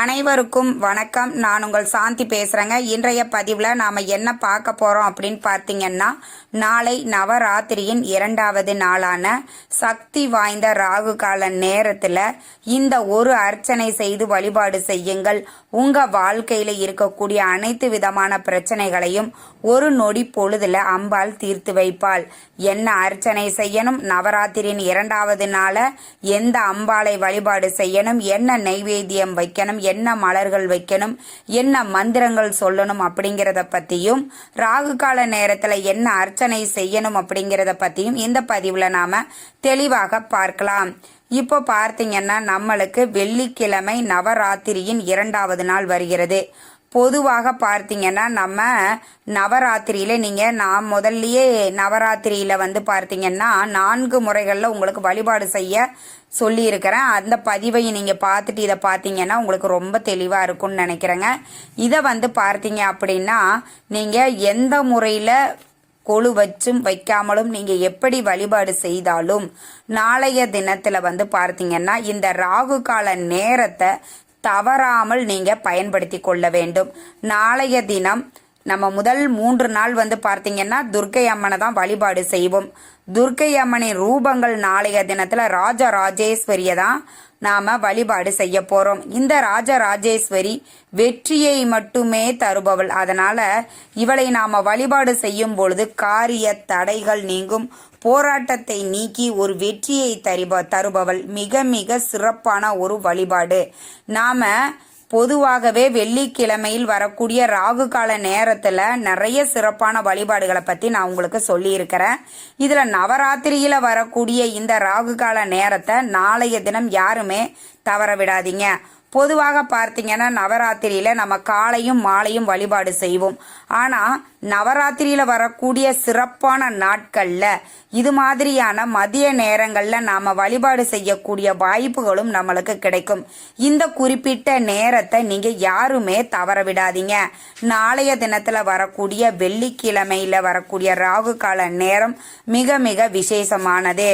அனைவருக்கும் வணக்கம். நான் உங்கள் சாந்தி பேசுகிறேங்க இன்றைய பதிவில் நாம் என்ன பார்க்க போகிறோம் அப்படின்னு பார்த்தீங்கன்னா நாளை நவராத்திரியின் இரண்டாவது நாளான சக்தி வாய்ந்த ராகு கால நேரத்தில் இந்த ஒரு அர்ச்சனை செய்து வழிபாடு செய்யுங்கள். உங்கள் வாழ்க்கையில் இருக்கக்கூடிய அனைத்து விதமான பிரச்சனைகளையும் ஒரு நொடி பொழுதுல அம்பாள் தீர்த்து வைப்பாள். என்ன அர்ச்சனை செய்யணும்? நவராத்திரியின் இரண்டாவது நாள எந்த அம்பாளை வழிபாடு செய்யணும்? என்ன நைவேத்தியம் வைக்கணும்? என்ன மலர்கள் வைக்கணும் என்ன மந்திரங்கள் சொல்லணும் அப்படிங்கிறத பத்தியும் ராகு கால நேரத்துல என்ன அர்ச்சனை செய்யணும் அப்படிங்கிறத பத்தியும் இந்த பதிவுல நாம தெளிவாக பார்க்கலாம். இப்போ பார்த்தீங்கன்னா நம்மளுக்கு வெள்ளிக்கிழமை நவராத்திரியின் இரண்டாவது நாள் வருகிறது. பொதுவாக பார்த்தீங்கன்னா நம்ம நவராத்திரியில் நீங்கள் நான் முதல்லயே நவராத்திரியில் வந்து பார்த்தீங்கன்னா நான்கு முறைகளில் உங்களுக்கு வழிபாடு செய்ய சொல்லியிருக்கிறேன். அந்த பதிவை நீங்கள் பார்த்துட்டு இதை பார்த்தீங்கன்னா உங்களுக்கு ரொம்ப தெளிவாக இருக்கும்னு நினைக்கிறேங்க. இதை வந்து பார்த்தீங்க அப்படின்னா நீங்கள் எந்த முறையில் கொழு வச்சும் வைக்காமலும் நீங்கள் எப்படி வழிபாடு செய்தாலும் நாளைய தினத்தில் வந்து பார்த்தீங்கன்னா இந்த ராகு கால நேரத்தை தவறாமல் நீங்க பயன்படுத்தி கொள்ள வேண்டும். நாளைய தினம் நம்ம முதல் மூன்று நாள் வந்து பார்த்தீங்கன்னா துர்க்கை அம்மனை தான் வழிபாடு செய்வோம். துர்க்கை அம்மனின் ரூபங்கள் நாளைய தினத்துல ராஜராஜேஸ்வரியை தான் நாம வழிபாடு செய்ய போறோம். இந்த ராஜ ராஜேஸ்வரி வெற்றியை மட்டுமே தருபவள். அதனால இவளை நாம வழிபாடு செய்யும் பொழுது காரிய தடைகள் நீங்கும். போராட்டத்தை நீக்கி ஒரு வெற்றியை தருப தருபவள். மிக மிக சிறப்பான ஒரு வழிபாடு. நாம பொதுவாகவே வெள்ளிக்கிழமையில் வரக்கூடிய ராகு கால நேரத்தில் நிறைய சிறப்பான வழிபாடுகளை பற்றி நான் உங்களுக்கு சொல்லியிருக்கிறேன். இதில் நவராத்திரியில் வரக்கூடிய இந்த ராகு கால நேரத்தை நாளைய தினம் யாருமே தவற விடாதீங்க. பொதுவாக பார்த்தீங்கன்னா நவராத்திரியில் நம்ம காலையும் மாலையும் வழிபாடு செய்வோம். ஆனால் நவராத்திரியில் வரக்கூடிய சிறப்பான நாட்களில் இது மாதிரியான மதிய நேரங்களில் நாம் வழிபாடு செய்யக்கூடிய வாய்ப்புகளும் நம்மளுக்கு கிடைக்கும். இந்த குறிப்பிட்ட நேரத்தை நீங்கள் யாருமே தவற விடாதீங்க நாளைய தினத்தில் வரக்கூடிய வெள்ளிக்கிழமையில் வரக்கூடிய ராகு கால நேரம் மிக மிக விசேஷமானது.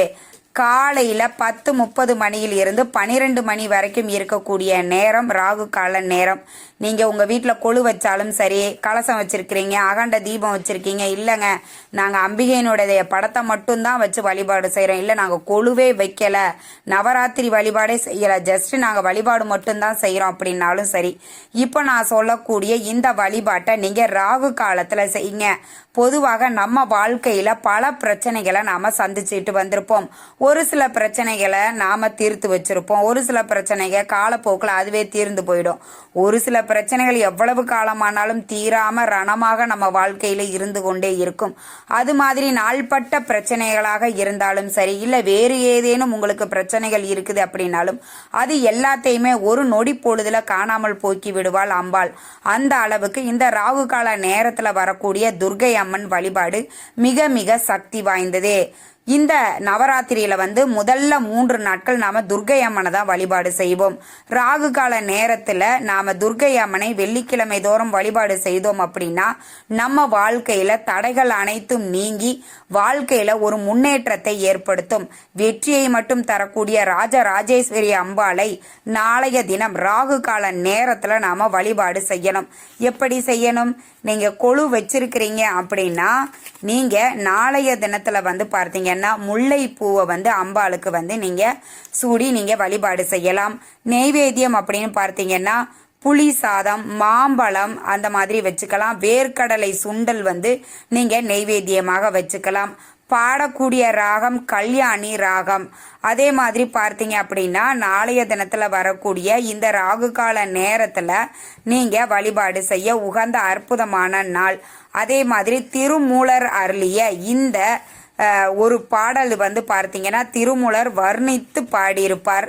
காலையில் பத்து முப்பது மணியில் இருந்து பனிரெண்டு மணி வரைக்கும் இருக்கக்கூடிய நேரம் ராகு கால நேரம். நீங்கள் உங்கள் வீட்டில் கொழு வச்சாலும் சரி கலசம் வச்சுருக்கிறீங்க அகண்ட தீபம் வச்சுருக்கீங்க இல்லைங்க. நாங்கள் அம்பிகையினுடைய படத்தை மட்டும்தான் வச்சு வழிபாடு செய்கிறோம் இல்லை நாங்கள் கொழுவே வைக்கலை. நவராத்திரி வழிபாடே செய்யலை. ஜஸ்ட் நாங்கள் வழிபாடு மட்டும்தான் செய்கிறோம் அப்படின்னாலும் சரி. இப்போ நான் சொல்லக்கூடிய இந்த வழிபாட்டை நீங்கள் ராகு காலத்தில் செய்யுங்க. பொதுவாக நம்ம வாழ்க்கையில் பல பிரச்சனைகளை நாம் சந்திச்சுட்டு வந்திருப்போம். ஒரு சில பிரச்சனைகளை நாம் தீர்த்து வச்சிருப்போம். ஒரு சில பிரச்சனைகள் காலப்போக்கில் அதுவே தீர்ந்து போயிடும். ஒரு சில பிரச்சனைகள் எவ்வளவு காலமானாலும் தீராமல் ரணமாக நம்ம வாழ்க்கையில் இருந்து கொண்டே இருக்கும். அது மாதிரி நாள்பட்ட பிரச்சனைகளாக இருந்தாலும் சரி இல்லை வேறு ஏதேனும் உங்களுக்கு பிரச்சனைகள் இருக்குது அப்படின்னாலும் அது எல்லாத்தையுமே ஒரு நொடி பொழுதில் காணாமல் போக்கி விடுவாள் அம்பாள். அந்த அளவுக்கு இந்த ராகு கால நேரத்தில் வரக்கூடிய துர்கை அம்மன் வழிபாடு மிக மிக சக்தி வாய்ந்ததே. இந்த நவராத்திரியில வந்து முதல்ல மூன்று நாட்கள் நாம துர்கை அம்மனை தான் வழிபாடு செய்வோம். ராகு கால நேரத்துல நாம துர்கை அம்மனை வெள்ளிக்கிழமை தோறும் வழிபாடு செய்தோம் அப்படின்னா நம்ம வாழ்க்கையில தடைகள் அனைத்தும் நீங்கி வாழ்க்கையில ஒரு முன்னேற்றத்தை ஏற்படுத்தும். வெற்றியை மட்டும் தரக்கூடிய ராஜ ராஜேஸ்வரி அம்பாளை நாளைய தினம் ராகு கால நேரத்துல நாம வழிபாடு செய்யணும். எப்படி செய்யணும்? நீங்கள் கொழு வச்சிருக்கிறீங்க அப்படின்னா நீங்கள் நாளைய தினத்தில் வந்து பார்த்தீங்கன்னா முல்லை பூவை வந்து அம்பாளுக்கு வந்து நீங்கள் சூடி நீங்கள் வழிபாடு செய்யலாம். நெய்வேத்தியம் அப்படின்னு பார்த்தீங்கன்னா புளி சாதம் மாம்பழம் அந்த மாதிரி வச்சுக்கலாம். வேர்க்கடலை சுண்டல் வந்து நீங்கள் நெய்வேத்தியமாக வச்சுக்கலாம். பாடக்கூடிய ராகம் கல்யாணி ராகம். அதே மாதிரி பார்த்தீங்க அப்படின்னா நாளைய தினத்தில் வரக்கூடிய இந்த ராகு கால நேரத்தில் நீங்கள் வழிபாடு செய்ய உகந்த அற்புதமான நாள். அதே மாதிரி திருமூலர் அருளிய இந்த ஒரு பாடல் வந்து பார்த்தீங்கன்னா திருமூலர் வர்ணித்து பாடியிருப்பார்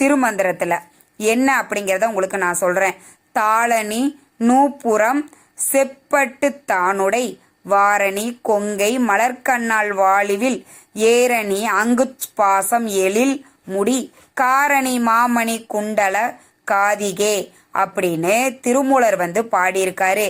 திருமந்திரத்தில். என்ன அப்படிங்கிறத உங்களுக்கு நான் சொல்கிறேன் தாளனி நூப்புறம் செப்பட்டு தானுடை வாரணி கொங்கை மலர்கண்ணால் வாழிவில் ஏரணி அங்குபாசம் எழில் முடி காரணி மாமணி குண்டல காதிகே. அப்படின்னு திருமூலர் வந்து பாடியிருக்காரு.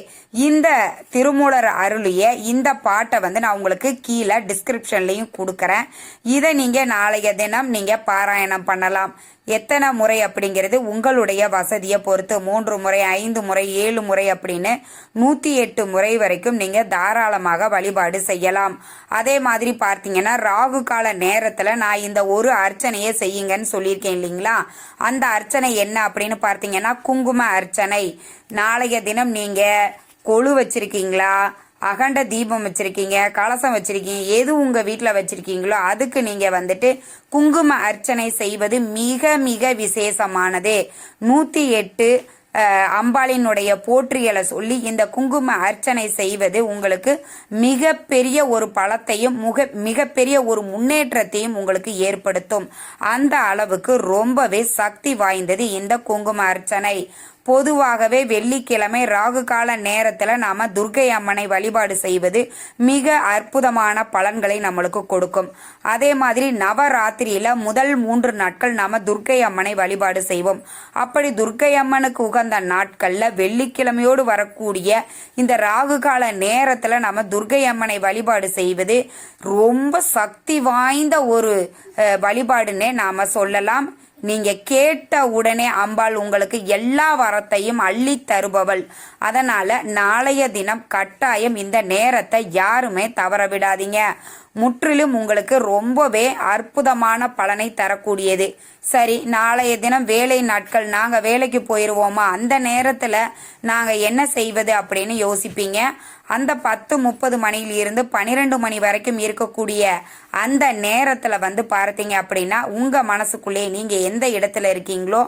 இந்த திருமூலர் அருளிய இந்த பாட்டை வந்து நான் உங்களுக்கு கீழே டிஸ்கிரிப்ஷன்லையும் கொடுக்குறேன். இதை நீங்கள் நாளைய தினம் நீங்கள் பாராயணம் பண்ணலாம். எத்தனை முறை அப்படிங்கிறது உங்களுடைய வசதியை பொறுத்து மூன்று முறை ஐந்து முறை ஏழு முறை அப்படின்னு நூற்றி எட்டு முறை வரைக்கும் நீங்கள் தாராளமாக வழிபாடு செய்யலாம். அதே மாதிரி பார்த்தீங்கன்னா ராகு கால நேரத்தில் நான் இந்த ஒரு அர்ச்சனையை செய்யுங்கன்னு சொல்லியிருக்கேன் இல்லைங்களா? அந்த அர்ச்சனை என்ன அப்படின்னு பார்த்தீங்கன்னா குங்கும குங்கும அர்ச்சனை. நாளைய தினம் நீங்கள் கொழு வச்சிருக்கீங்களா? அகண்ட தீபம் வச்சிருக்கீங்க கலசம் வச்சிருக்கீங்க எது உங்க வீட்டில் வச்சிருக்கீங்களோ அதுக்கு நீங்க வந்துட்டு குங்கும அர்ச்சனை செய்வது மிக மிக விசேஷமானது. நூத்தி எட்டு அம்பாளினுடைய போற்றியலை சொல்லி இந்த குங்கும அர்ச்சனை செய்வது உங்களுக்கு மிகப்பெரிய ஒரு பலத்தையும் முக மிகப்பெரிய ஒரு முன்னேற்றத்தையும் உங்களுக்கு ஏற்படுத்தும். அந்த அளவுக்கு ரொம்பவே சக்தி வாய்ந்தது இந்த குங்கும அர்ச்சனை. பொதுவாகவே வெள்ளிக்கிழமை ராகு கால நேரத்தில் நாம துர்க்கை அம்மனை வழிபாடு செய்வது மிக அற்புதமான பலன்களை நம்மளுக்கு கொடுக்கும். அதே மாதிரி நவராத்திரியில முதல் மூன்று நாட்கள் நாம துர்க்கை அம்மனை வழிபாடு செய்வோம். அப்படி துர்க்கை அம்மனுக்கு உகந்த நாட்கள்ல வெள்ளிக்கிழமையோடு வரக்கூடிய இந்த ராகு கால நேரத்தில் நாம துர்க்கை அம்மனை வழிபாடு செய்வது ரொம்ப சக்தி வாய்ந்த ஒரு வழிபாடுன்னே நாம சொல்லலாம். நீங்க கேட்ட உடனே அம்பாள் உங்களுக்கு எல்லா வரத்தையும் அள்ளி தருபவள். அதனால நாளைய தினம் கட்டாயம் இந்த நேரத்தை யாருமே தவற விடாதீங்க முற்றிலும் உங்களுக்கு ரொம்பவே அற்புதமான பலனை தரக்கூடியது. சரி நாளைய தினம் வேலை நாட்கள் நாங்க வேலைக்கு போயிடுவோமா அந்த நேரத்துல நாங்க என்ன செய்வது அப்படின்னு யோசிப்பீங்க. அந்த பத்து முப்பது மணியில இருந்து பனிரெண்டு மணி வரைக்கும் இருக்கக்கூடிய அந்த நேரத்துல வந்து பார்த்தீங்க அப்படின்னா உங்க மனசுக்குள்ளே நீங்க எந்த இடத்துல இருக்கீங்களோ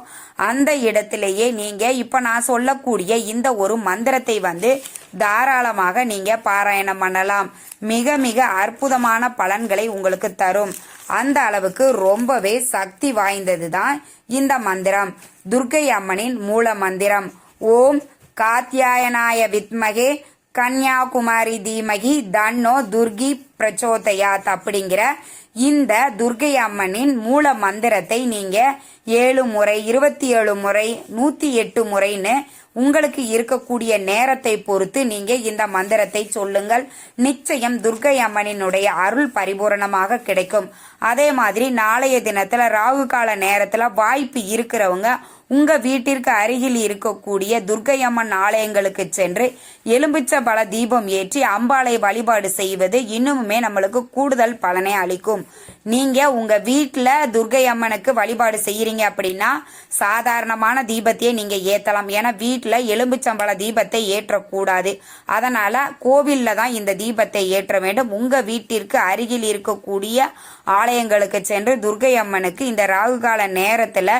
அந்த இடத்திலேயே நீங்க இப்ப நான் சொல்லக்கூடிய இந்த ஒரு மந்திரத்தை வந்து தாராளமாக நீங்க பாராயணம் பண்ணலாம். மிக மிக அற்புதமான பலன்களை உங்களுக்கு தரும். அந்த அளவுக்கு ரொம்பவே சக்தி வாய்ந்தது தான் இந்த மந்திரம். துர்க்கை அம்மனின் மூல மந்திரம். ஓம் காத்தியாயநாய வித்மகே கன்யாகுமாரி தீமகி தன்னோ துர்கி பிரச்சோதயாத் அப்படிங்கிற இந்த துர்கை அம்மனின் மூல மந்திரத்தை நீங்க ஏழு முறை இருபத்தி ஏழு முறை நூத்தி எட்டு முறைன்னு உங்களுக்கு இருக்கக்கூடிய நேரத்தை பொறுத்து நீங்க இந்த மந்திரத்தை சொல்லுங்கள். நிச்சயம் துர்கை அம்மனினுடைய அருள் பரிபூரணமாக கிடைக்கும். அதே மாதிரி நாளைய தினத்துல ராகு கால நேரத்துல வாய்ப்பு இருக்கிறவங்க உங்க வீட்டிற்கு அருகில் இருக்கக்கூடிய துர்கை அம்மன் ஆலயங்களுக்கு சென்று எலும்பிச்ச பல தீபம் ஏற்றி அம்பாளை வழிபாடு செய்வது இன்னுமே நம்மளுக்கு கூடுதல் பலனை அளிக்கும். நீங்க உங்க வீட்டில் துர்க்கை அம்மனுக்கு வழிபாடு செய்யறீங்க அப்படின்னா சாதாரணமான தீபத்தையே நீங்க ஏத்தலாம். ஏன்னா வீட்டில் எலும்புச்சம்பள தீபத்தை ஏற்றக்கூடாது. அதனால கோவிலில் தான் இந்த தீபத்தை ஏற்ற வேண்டும். உங்க வீட்டிற்கு அருகில் இருக்கக்கூடிய ஆலயங்களுக்கு சென்று துர்க்கை அம்மனுக்கு இந்த ராகுகால நேரத்தில்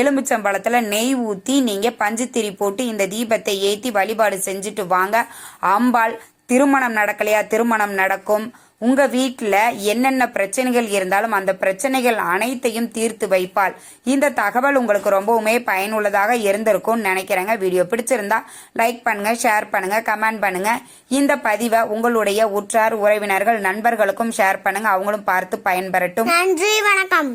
எலும்புச்சம்பழத்தில் நெய் ஊற்றி நீங்க பஞ்சுத்திரி போட்டு இந்த தீபத்தை ஏற்றி வழிபாடு செஞ்சுட்டு வாங்க. அம்பாள் திருமணம் நடக்கலையா? திருமணம் நடக்கும். உங்க வீட்டில் என்னென்ன பிரச்சனைகள் இருந்தாலும் அந்த பிரச்சனைகள் அனைத்தையும் தீர்த்து வைப்பாள். இந்த தகவல் உங்களுக்கு ரொம்பவுமே பயனுள்ளதாக இருந்திருக்கும்னு நினைக்கிறேங்க. வீடியோ பிடிச்சிருந்தா லைக் பண்ணுங்க ஷேர் பண்ணுங்க கமெண்ட் பண்ணுங்க. இந்த பதிவை உங்களுடைய உற்றார் உறவினர்கள் நண்பர்களுக்கும் ஷேர் பண்ணுங்க. அவங்களும் பார்த்து பயன்பெறட்டும். நன்றி வணக்கம்.